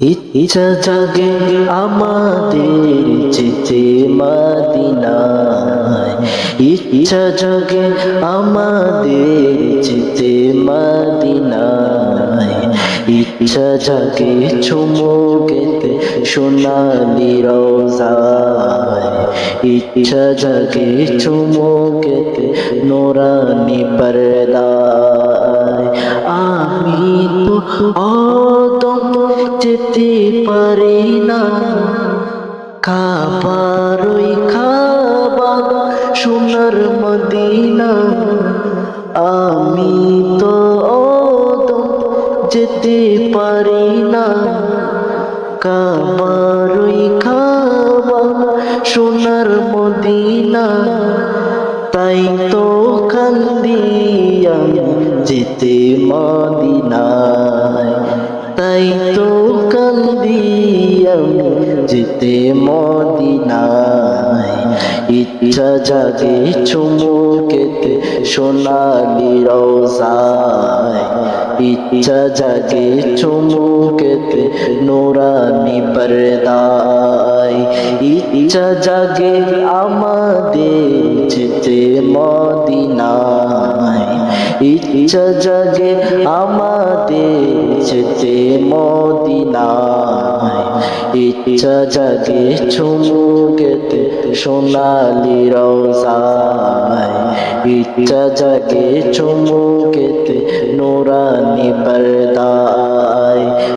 ইচ্ছা জাগে আমাদের যেতে মদিনায়। ইচ্ছা জাগে আমাদের যেতে মদিনায়। ইচ্ছা জাগে চুমুকেতে সোনালি রোজায়। ইচ্ছা জাগে চুমুকেতে নোরানি পর্দায়। আমি তো যেতে পারি না। খাবার ওই খাবা সোনার মদিনা। আমি তো যেতে পারি না। খাবার ওই খাবা সোনার মদিনা। তাই তো কান্দিয়া যেতে মদিনায়। তাই তো কান্দিয়া যেতে মদিনায় ইচ্ছা জাগে চুমুকেতে সোনালি রোজায়। ইচ্ছা জাগে চুমুকেতে নোরানি পর্দায়। ইচ্ছা জাগে আমাদের যেতে মদিনায় ইচ্ছা জাগে আমাদের যেতে মদিনায়। ইচ্ছা জাগে চুমুকেতে সোনালি রোজায়। ইচ্ছা জাগে চুমুকেতে নোরানি পর্দায়